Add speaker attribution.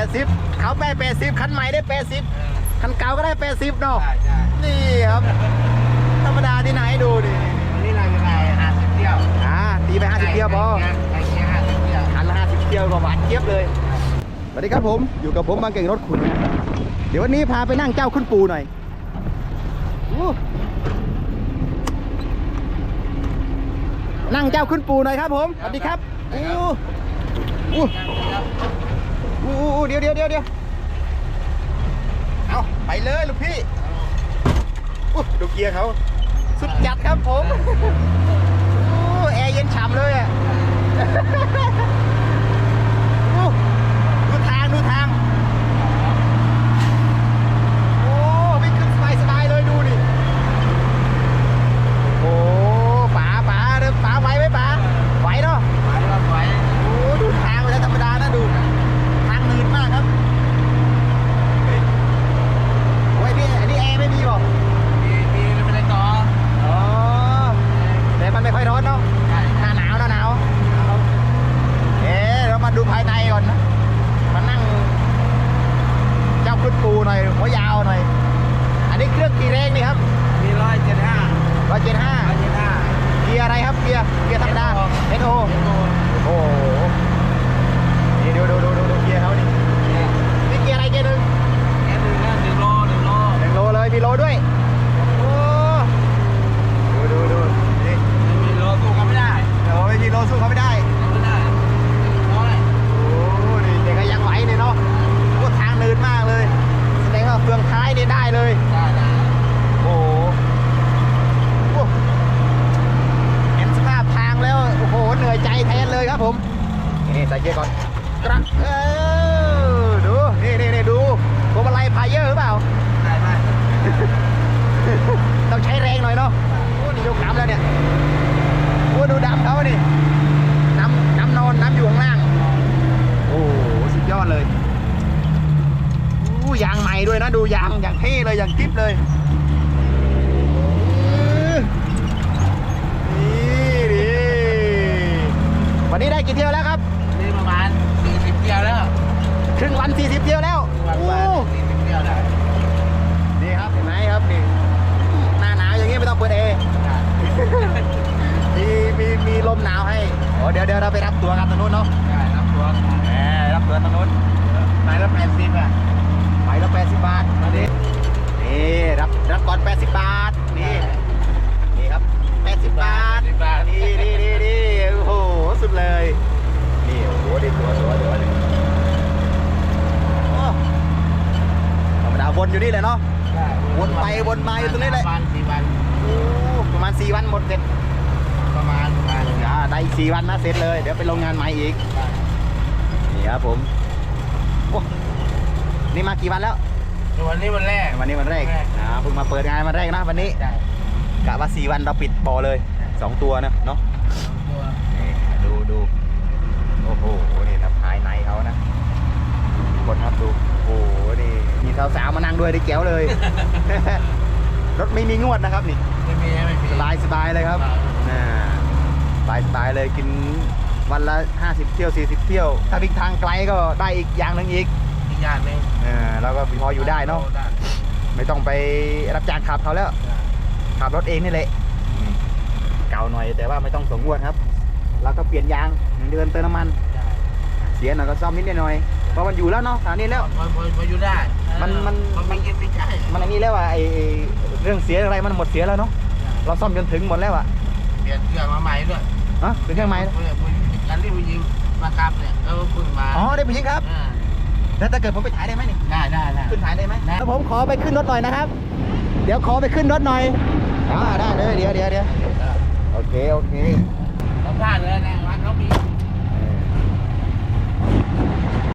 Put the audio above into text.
Speaker 1: คันใหม่ได้แปดสิบ
Speaker 2: เออ
Speaker 1: คันเก่าก็ได้แปดสิบเนาะ
Speaker 2: ใช่ใช่
Speaker 1: นี่ครับ ธรรมดาที่ไหนดูดิ
Speaker 2: วันนี้เราจะไปห้าสิบเที่ยว
Speaker 1: อ่าตีไปห้าสิบเที่ยวพอ
Speaker 2: ไปเที่ยวห้าสิบเที่ยว
Speaker 1: คันละห้าสิบเที่ยวก็หวานเจี๊ยบเลยสวัสดีครับผมอยู่กับผมบางเก่งรถขุนเดี๋ยววันนี้พาไปนั่งเจ้าขึ้นปูหน่อยอู้นั่งเจ้าขึ้นปูหน่อยครับผมสวัสดีครับอู้อู้ อู้อู้เดี๋ยวเดี๋ยวเดี๋ยวเดี๋ยวเอาไปเลยลูกพี่ดูเกียร์เขาสุดจัดครับผมอู้แอร์เย็นฉ่ำเลยอะ อู้ดูทางดูทาง โอ้วิ่งขึ้นสบายสบายเลยดูดิ โอ้ป๋าป๋าเดินป๋าไหวไหมป๋าไหวเนาะ
Speaker 2: ไปว่าไป
Speaker 1: โอ้ดูทางไม่ใช่ธรรมดานะดู ทางหนืดมากครับเฮ้ยโอ้ยพี่อันนี้แอร์ไม่มีหรอ
Speaker 2: มีมีไม่ได้ต่อ
Speaker 1: อ๋อแต่ มันไม่ค่อยร้อนเนาะ
Speaker 2: ใช่
Speaker 1: หน้าหนาวหน้าหนาวเอ๊ะเรามาดูภายในก่อนนะมานั่ง เจ้าขึ้นปูหน่อยหัวยาวหน่อย อันนี้เครื่องกี่แรงนี่ครับ
Speaker 2: มีร้อยเจ็ดห้า
Speaker 1: ร้อยเจ็ดห้า
Speaker 2: ร้อยเจ็ดห้า
Speaker 1: เกียร์อะไรครับเกียร์เกียร์ธรรมดา
Speaker 2: NO
Speaker 1: เอโอ
Speaker 2: โอ้
Speaker 1: โอ้โห นี่ดูดูดูดูดูเกียร์เขานี่นี่เกียร์อะไรเกียร์หนึ่ง
Speaker 2: แค่หนึ่งนะหนึ่งโลหนึ่งโล
Speaker 1: หนึ่งโลเลยมีโลด้วย โอ้ดูดูดูนี่
Speaker 2: ไม่มีโลสู้กันไม่ได้
Speaker 1: โอ้ไม่มีโลสู้เขาไม่ได้
Speaker 2: ไม่ได้น้อย
Speaker 1: โอ้นี่เด็กก็ยังไหวเลยเนาะโอ้ทางเนินมากเลย แสดงว่าเฟืองท้าย นี่ได้เลย
Speaker 2: ได้ได้
Speaker 1: โอ้โหโอ้เห็นสภาพทางแล้ว โอ้โห เหนื่อยใจแทนเลยครับผม นี่ใส่เกียร์ก่อนกระเออดู นี่นี่นี่ดูพวงมาลัยพายเยอร์หรือเปล่า
Speaker 2: ได้ไหม
Speaker 1: ต้องใช้แรงหน่อยเนาะ โอ้นี่ยกน้ำแล้วเนี่ย โอ้ดูดำเขาดิน้ำน้ำนอนน้ำอยู่ข้างล่าง โอ้โหสุดยอดเลยอู้ยางใหม่ ด้วยนะดูยางอย่างเท่เลยอย่างกิ๊บเลยนี่ดิวันนี้ได้กี่เที่ยวแล้วครับ
Speaker 2: นี่ประมาณสี่สิบเที่ยวแล้ว
Speaker 1: ครึ่งวัน40เที่ยวแล้ว
Speaker 2: วัน
Speaker 1: โอ้
Speaker 2: วันสี่สิบเที่ยวได้
Speaker 1: นี่ครับเห็นไหมครับนี่หน้าหนาวอย่างงี้ไม่ต้องเปิดเอร์มีมีมีลมหนาวให้โอ้เดี๋ยวเดี๋ยวเราไปรับตัวกันตรงนู้นเนาะ
Speaker 2: ได้รับตัว
Speaker 1: แหมรับตัวตรงนู้น
Speaker 2: ไหนละแปดสิบอะ
Speaker 1: ไป ละ80 บาทมาดินี่รับรับก่อน 80 บาท นี่ นี่ครับ 80 บาท
Speaker 2: สิบบาท
Speaker 1: นี่นี่นี่นี่โอ้โห สุดเลย นี่โอ้โหดีตัวตัวตัวเลยโอ้ธรรมดาวนอยู่นี่เลยเนาะ วนไปวนมาอยู่ตรงนี้เลย
Speaker 2: ประมาณสี่วัน
Speaker 1: โอ้ประมาณ4วันหมดเสร็จ
Speaker 2: ประมาณประมาณ
Speaker 1: อ่าได้อีก4วันนะเสร็จเลย เดี๋ยวไปลงงานใหม่อีก นี่ครับผมโอ้ นี่มากี่วันแล้ว
Speaker 2: วันนี้วันแรก
Speaker 1: วันนี้วันแรก
Speaker 2: แรก
Speaker 1: อ่าเพิ่งมาเปิดงานวันแรกนะวันนี้
Speaker 2: ใช่
Speaker 1: กะว่า4วันเราปิดบ่อเลย2ตัวนะเนาะ
Speaker 2: ตัว
Speaker 1: นี่ดูดูโอ้โหนี่ครับภายในเขานะทุกคนครับดูโอ้โหนี่มีสาวๆมานั่งด้วยได้แก้วเลย รถไม่มีงวดนะครับนี่
Speaker 2: ไม่มีไม่มี
Speaker 1: สบายสบายเลยครับน่าสบายสบายเลยกินวันละ 50 เที่ยว 40 เที่ยว ถ้าวิ่งทางไกลก็ได้อีกอย่างหนึ่งอีก
Speaker 2: อีกอย่างหนึง
Speaker 1: เออเราก็พออยู่ได้เนาะ
Speaker 2: ได้
Speaker 1: ไม่ต้องไปรับจ้างขับเขาแล้ว ขับรถเองนี่แหละอืมเก่าหน่อยแต่ว่าไม่ต้องสงวนครับ เราก็เปลี่ยนยางหนึ่งเดือนเติมน้ำมัน
Speaker 2: ได้
Speaker 1: เสียหน่อยก็ซ่อมนิดหน่อยเพราะมันอยู่แล้วเนาะสถานีแล้ว
Speaker 2: พอพอพออยู่ได้
Speaker 1: มันมัน
Speaker 2: มันไม่กินไม่ใช่
Speaker 1: มันอันนี้แล้วอะไอไอ้เรื่องเสียอะไรมันหมดเสียแล้วเนาะเราซ่อมจนถึงหมดแล้วอะ
Speaker 2: เปลี่ยนเครื่องมาใหม่ด้วย
Speaker 1: ฮะเป็นเครื่องไม้
Speaker 2: เพื่อการที่ไปยืมมากลับเนี่ยเขาเพิ่งมา
Speaker 1: อ๋อได้ไปยิงครับ
Speaker 2: อ่า
Speaker 1: แล้วถ้าเกิดผมไปถ่ายได้ไหมนี่
Speaker 2: ได้ได้ได้
Speaker 1: ขึ้นถ่ายได้ไหม
Speaker 2: ได้
Speaker 1: แล้วผมขอไปขึ้นรถหน่อยนะครับ เดี๋ยวขอไปขึ้นรถหน่อยอ่าได้เลยเดี๋ยวเดี๋ยวเดี๋ยวโอเคโอเค
Speaker 2: สัมภาษณ์เลยนะ